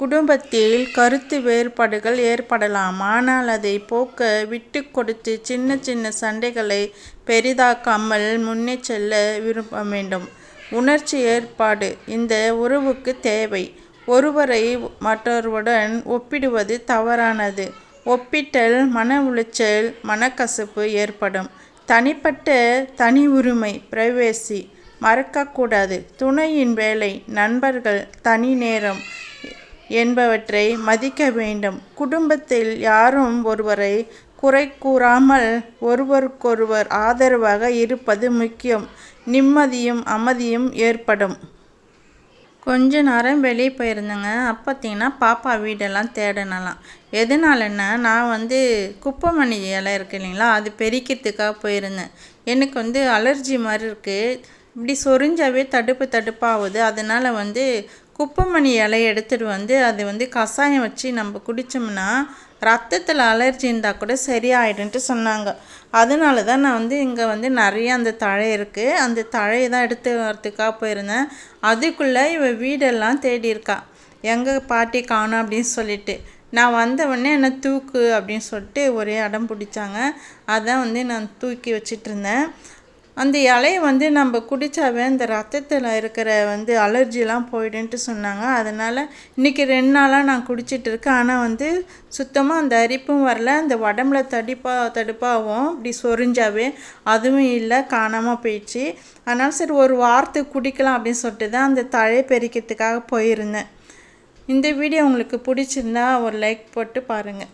குடும்பத்தில் கருத்து வேறுபாடுகள் ஏற்படலாம். ஆனால் அதை போக்க விட்டு கொடுத்து சின்ன சின்ன சண்டைகளை பெரிதாக்காமல் முன்னே செல்ல விரும்ப வேண்டும். உணர்ச்சி ஏற்பாடு இந்த உறவுக்கு தேவை. ஒருவரை மற்றொருவருடன் ஒப்பிடுவது தவறானது. ஒப்பிட்டல் மன உளைச்சல் மனக்கசப்பு ஏற்படும். தனிப்பட்ட தனி உரிமை பிரைவேசி மறக்கக்கூடாது. துணையின் வேலை நண்பர்கள் தனி நேரம் என்பவற்றை மதிக்க வேண்டும். குடும்பத்தில் யாரும் ஒருவரை குறை கூறாமல் ஒருவருக்கொருவர் ஆதரவாக இருப்பது முக்கியம். நிம்மதியும் அமைதியும் ஏற்படும். கொஞ்ச நேரம் வெளியே போயிருந்தேங்க. அப்போ பார்த்தீங்கன்னா பாப்பா வீடெல்லாம் தேடினலாம். எதனாலன்னா நான் வந்து குப்பைமணி இலை இருக்கு இல்லைங்களா அது பெரிக்கிறதுக்காக போயிருந்தேன். எனக்கு வந்து அலர்ஜி மாதிரி இருக்குது இப்படி சொரிஞ்சாவே தடுப்பு தடுப்பாகுது. அதனால் வந்து குப்பைமணி இலையை எடுத்துகிட்டு வந்து அது வந்து கஷாயம் வச்சு நம்ம குடித்தோம்னா ரத்தத்தில் அலர்ஜி இருந்தால் கூட சரியாயிடுன்ட்டு சொன்னாங்க. அதனால தான் நான் வந்து இங்கே வந்து நிறைய அந்த தழை இருக்குது அந்த தழையை தான் எடுத்து வரத்துக்காக போயிருந்தேன். அதுக்குள்ளே இவ வீடெல்லாம் தேடி இருக்கா. எங்கள் பாட்டி காணும் அப்படின்னு சொல்லிட்டு. நான் வந்த உடனே என்னை தூக்கு அப்படின்னு சொல்லிட்டு ஒரே அடம் பிடிச்சாங்க. அதான் வந்து நான் தூக்கி வச்சிட்டு இருந்தேன். அந்த இலையை வந்து நம்ம குடித்தாவே அந்த ரத்தத்தில் இருக்கிற வந்து அலர்ஜிலாம் போயிடுன்ட்டு சொன்னாங்க. அதனால் இன்றைக்கி ரெண்டு நாளாக நான் குடிச்சிட்டு இருக்கேன். ஆனால் வந்து சுத்தமாக அந்த அரிப்பும் வரல. அந்த உடம்புல தடிப்பா தடுப்பாகவும் இப்படி சொரிஞ்சாவே அதுவும் இல்லை காணாமல் போயிடுச்சு. அதனால் சரி ஒரு வாரத்துக்கு குடிக்கலாம் அப்படின்னு சொல்லிட்டு தான் அந்த தழை பெருக்கிறதுக்காக போயிருந்தேன். இந்த வீடியோ உங்களுக்கு பிடிச்சிருந்தா ஒரு லைக் போட்டு பாருங்கள்